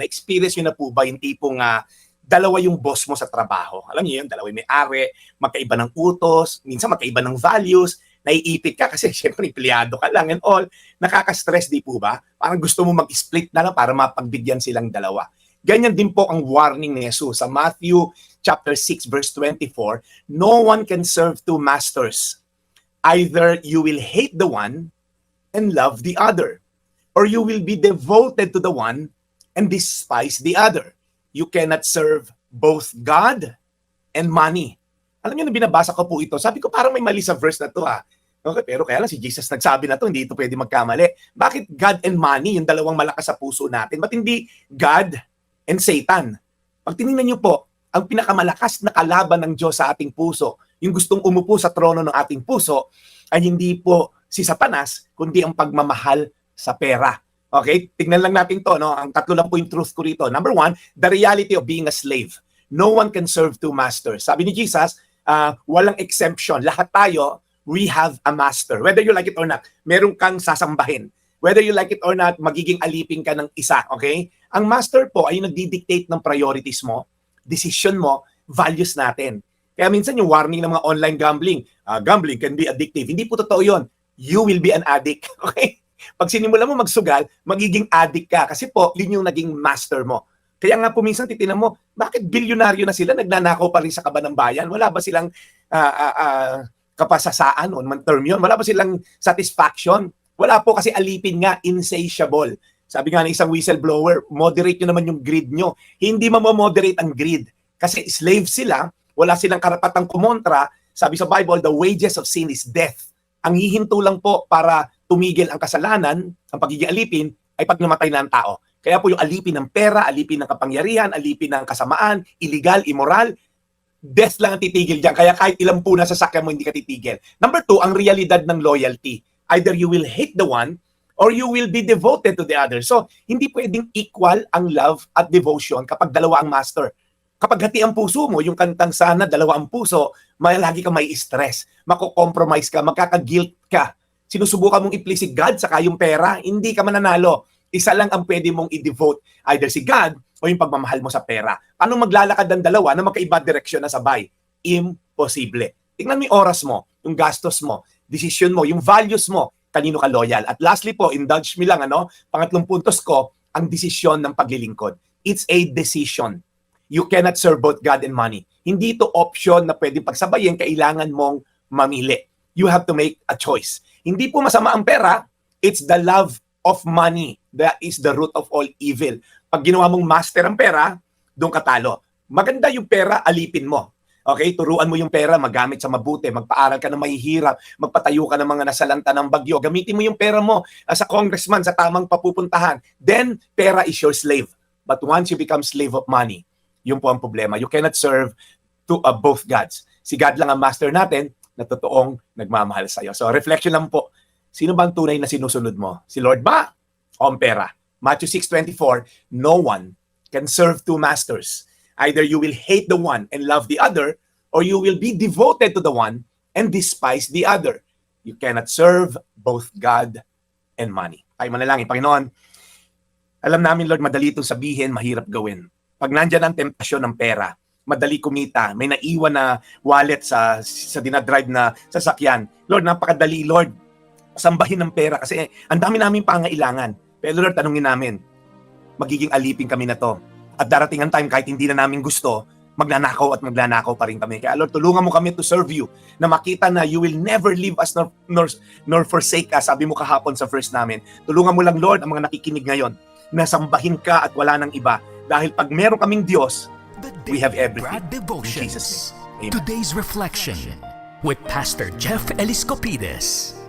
Na-experience nyo na po ba yung tipong ah, dalawa yung boss mo sa trabaho? Alam niyo yun, dalawa may-ari, magkaiba ng utos, minsan magkaiba ng values, naiipit ka kasi syempre empleyado ka lang and all. Nakaka-stress di po ba? Parang gusto mo mag-split na lang para mapagbigyan silang dalawa. Ganyan din po ang warning ni Jesus sa Matthew chapter 6 verse 24, no one can serve two masters. Either you will hate the one and love the other, or you will be devoted to the one and despise the other. You cannot serve both God and money. Alam niyo na binabasa ko po ito. Sabi ko parang may mali sa verse na to ha. Okay, pero kaya lang si Jesus nagsabi na to, hindi ito pwede magkamali. Bakit God and money, yung dalawang malakas sa puso natin? Ba't hindi God and Satan? Pag tinignan niyo po, ang pinakamalakas na kalaban ng Diyos sa ating puso, yung gustong umupo sa trono ng ating puso, ay hindi po si Satanas, kundi ang pagmamahal sa pera. Okay? Tignan lang natin to, no? Ang tatlo lang po yung truth ko rito. Number one, the reality of being a slave. No one can serve two masters. Sabi ni Jesus, ah, walang exemption. Lahat tayo, we have a master. Whether you like it or not, meron kang sasambahin. Whether you like it or not, magiging alipin ka ng isa. Okay? Ang master po ay nagdi-dictate ng priorities mo, decision mo, values natin. Kaya minsan yung warning ng mga online gambling, ah, gambling can be addictive. Hindi po totoo yun. You will be an addict. Okay? Pag sinimula mo magsugal, magiging addict ka. Kasi po, yun yung naging master mo. Kaya nga po minsan titinan mo, bakit bilyonaryo na sila, nagnanakaw pa rin sa kaba ng bayan? Wala ba silang ah, ah, ah, kapasasaan o man term yun? Wala ba silang satisfaction? Wala po kasi alipin nga, insatiable. Sabi nga ng isang whistleblower, moderate nyo naman yung greed nyo. Hindi mamomoderate ang greed. Kasi slave sila, wala silang karapatang kumontra. Sabi sa Bible, the wages of sin is death. Ang hihinto lang po para tumigil ang kasalanan, ang pagiging alipin, ay pag namatay na ang tao. Kaya po yung alipin ng pera, alipin ng kapangyarihan, alipin ng kasamaan, illegal, immoral, death lang ang titigil dyan. Kaya kahit ilang po na sasakyan mo, hindi ka titigil. Number two, ang realidad ng loyalty. Either you will hate the one or you will be devoted to the other. So, hindi pwedeng equal ang love at devotion kapag dalawa ang master. Kapag hati ang puso mo, yung kantang sana, dalawa ang puso, may lagi ka may stress, mako-compromise ka, magkaka-guilt ka. Sinusubukan mong i-please si God sa yung pera, hindi ka mananalo. Isa lang ang pwede mong i-devote, either si God o yung pagmamahal mo sa pera. Paano maglalakad ang dalawa na magkaiba direksyon na sabay? Imposible. Tingnan mo yung oras mo, yung gastos mo, decision mo, yung values mo, kanino ka loyal. At lastly po, indulge me lang, ano, pangatlong puntos ko, ang desisyon ng paglilingkod. It's a decision. You cannot serve both God and money. Hindi ito option na pwedeng pagsabayin, kailangan mong mamili. You have to make a choice. Hindi po masama ang pera, it's the love of money that is the root of all evil. Pag ginawa mong master ang pera, doon ka talo. Maganda yung pera, alipin mo. Okay, turuan mo yung pera, magamit sa mabuti, magpaaral ka ng mahihirap, magpatayo ka ng mga nasalanta ng bagyo, gamitin mo yung pera mo ah, sa congressman, sa tamang papupuntahan. Then, pera is your slave. But once you become slave of money, yun po ang problema. You cannot serve to uh, both gods. Si God lang ang master natin na totoong nagmamahal sa iyo. So, reflection lang po. Sino ba ang tunay na sinusunod mo? Si Lord ba o ang pera? Matthew 6.24, No one can serve two masters. Either you will hate the one and love the other, or you will be devoted to the one and despise the other. You cannot serve both God and money. Tayo manalangin. Panginoon, alam namin, Lord, madali itong sabihin, mahirap gawin. Pag nandyan ang temptasyon ng pera, madali kumita, may naiwan na wallet sa, sa dinadrive na sasakyan. Lord, napakadali, Lord, sambahin ng pera kasi ang dami namin pangailangan. Pero Lord, tanungin namin, magiging alipin kami na to. At darating ang time kahit hindi na namin gusto, magnanakaw at magnanakaw pa rin kami. Kaya Lord, tulungan mo kami to serve you na makita na you will never leave us nor, nor, nor forsake us. Sabi mo kahapon sa verse namin. Tulungan mo lang Lord ang mga nakikinig ngayon na sambahin ka at wala nang iba. Dahil pag meron kaming Diyos, We have everything. In. Jesus'. Amen. Today's reflection with Pastor Jeff Eliscopides.